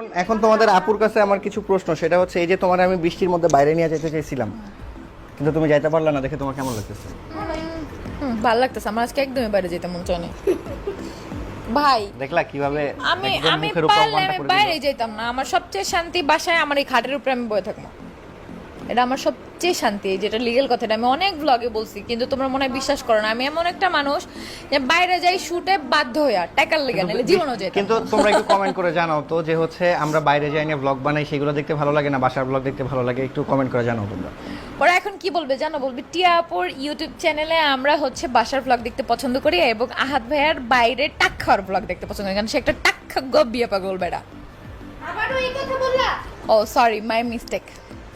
এখন এখন তোমাদের আপুর কাছে আমার কিছু প্রশ্ন সেটা হচ্ছে এই যে তোমার আমি বৃষ্টির মধ্যে বাইরে নিয়ে যেতে চাইছিলাম কিন্তু তুমি যাইতে পারলে না দেখে তোমার কেমন লাগতেছে? হুম, ভালো লাগতেছে আমার আজকে একদমই বাইরে যেতে মন চায় না। ভাই দেখলা কীভাবে আমি আমি পারলে আমি বাইরে যেতাম না আমার সবচেয়ে শান্তি বাসায় আমার এই খাটের উপরে আমি বয়ে থাকব। এটা আমার সবচেয়ে শান্তি যেটা লিগেল কথা এটা আমি অনেক ব্লগে বলছি কিন্তু তোমরা মনে হয় বিশ্বাস করো না। আমি এমন একটা মানুষ যে বাইরে যাই শুটে বাধ্য হইয়া টাকার লেগে নাহলে জীবনও যেত কিন্তু তোমরা একটু কমেন্ট করে জানাও তো যে হচ্ছে আমরা বাইরে যাই না ব্লগ বানাই সেগুলো দেখতে ভালো লাগে না? বাসার ব্লগ দেখতে ভালো লাগে? একটু কমেন্ট করে জানাও তোমরা। ওরা এখন কি বলবে জানো? বলবে টিয়াপুর ইউটিউব চ্যানেলে আমরা হচ্ছে বাসার ব্লগ দেখতে পছন্দ করি এবং আহাত ভাইয়ার বাইরে টাক খাওয়ার ব্লগ দেখতে পছন্দ করি কারণ সে একটা টাক খাগ্য বিয়ে পাগল বেড়া। আবারও এই কথা বললা? ও সরি মাই মিস্টেক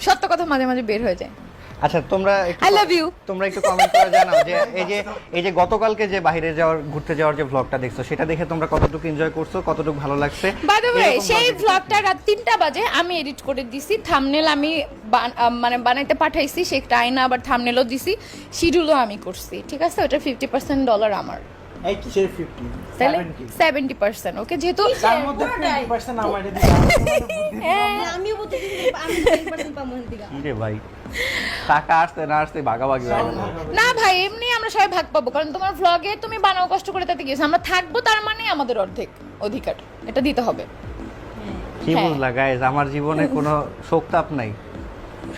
সত্য কথা মাঝে মাঝে বের হয়ে যায়। আচ্ছা তোমরা I love you. তোমরা একটু কমেন্ট করে জানাও যে এই যে এই যে গতকালকে যে বাইরে যাওয়ার ঘুরতে যাওয়ার যে ব্লগটা দেখছ সেটা দেখে তোমরা কতটুকু এনজয় করছ কতটুকু ভালো লাগছে? বাই দ্য ওয়ে সেই ভ্লগটা রাত তিনটা বাজে আমি এডিট করে দিছি থামনেল আমি বান- মানে বানাইতে পাঠাইছি সেটা আইনা আবার থামনেলও দিছি শিডিউলও আমি করছি ঠিক আছে? ওটা ফিফটি পার্সেন্ট ডলার আমার। এই কিসের ওকে যেহেতু তার মধ্যে টোয়েন্টি পার্সেন্ট আমার আমিও আমি 10% পাবো এর কি রে ভাই? টাকা আসতে না আসতে ভাগাভাগি হয়ে। না ভাই এমনি আমরা সবাই ভাগ পাবো কারণ তোমার ভ্লগে তুমি বানাও কষ্ট করে তাতে গিয়েছো। আমরা থাকব তার মানে আমাদের অর্ধেক অধিকার এটা দিতে হবে। কি হ্যাঁ। বুঝলা গাইজ আমার জীবনে কোনো শোক তাপ নাই।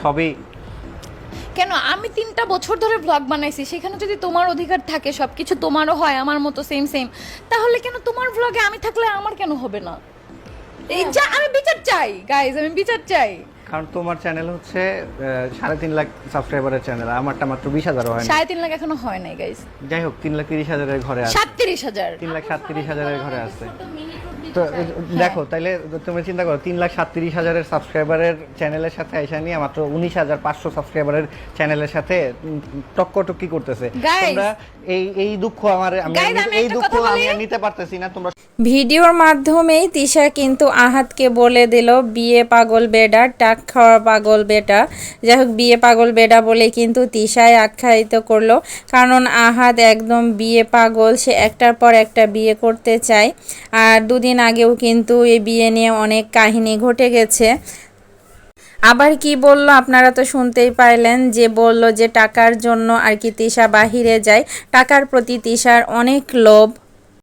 সবই কেন? আমি তিনটা বছর ধরে ব্লগ বানাইছি সেখানে যদি তোমার অধিকার থাকে সবকিছু তোমারও হয় আমার মতো সেম সেম তাহলে কেন তোমার ব্লগে আমি থাকলে আমার কেন হবে না? এই যা আমি বিচার চাই গাইজ আমি বিচার চাই। কারণ তোমার চ্যানেল হচ্ছে সাড়ে তিন লাখ সাবস্ক্রাইবারের চ্যানেল আমারটা মাত্র বিশ হাজারও হয় না সাড়ে তিন লাখ এখনও হয় নাই গাইজ যাই হোক তিন লাখ তিরিশ হাজারের ঘরে আছে। সাতত্রিশ হাজার। তিন লাখ সাতত্রিশ হাজারের ঘরে আছে। তো দেখো তাইলে তুমি চিন্তা করো তিন লাখ সাতত্রিশ হাজারের সাবস্ক্রাইবারের চ্যানেলের সাথে আইসা নিয়ে মাত্র উনিশ হাজার পাঁচশো সাবস্ক্রাইবারের চ্যানেলের সাথে টক্কটক্কি করতেছে। তোমরা এই এই দুঃখ আমার এই দুঃখ আমি নিতে পারতেছি না তোমরা ভিডিওর মাধ্যমেই তিশা কিন্তু আহাতকে বলে দিল বিয়ে পাগল বেডা টাক খাওয়া পাগল বেটা। যাই হোক বিয়ে পাগল বেটা বলে কিন্তু তিশায় আখ্যায়িত করল। কারণ আহাত একদম বিয়ে পাগল, সে একটার পর একটা বিয়ে করতে চায়। আর দুদিন আগেও কিন্তু এই বিয়ে নিয়ে অনেক কাহিনী ঘটে গেছে। আবার কি বলল? আপনারা তো শুনতেই পাইলেন যে বলল যে টাকার জন্য আর কি তিশা বাহিরে যায়। টাকার প্রতি তিশার অনেক লোভ।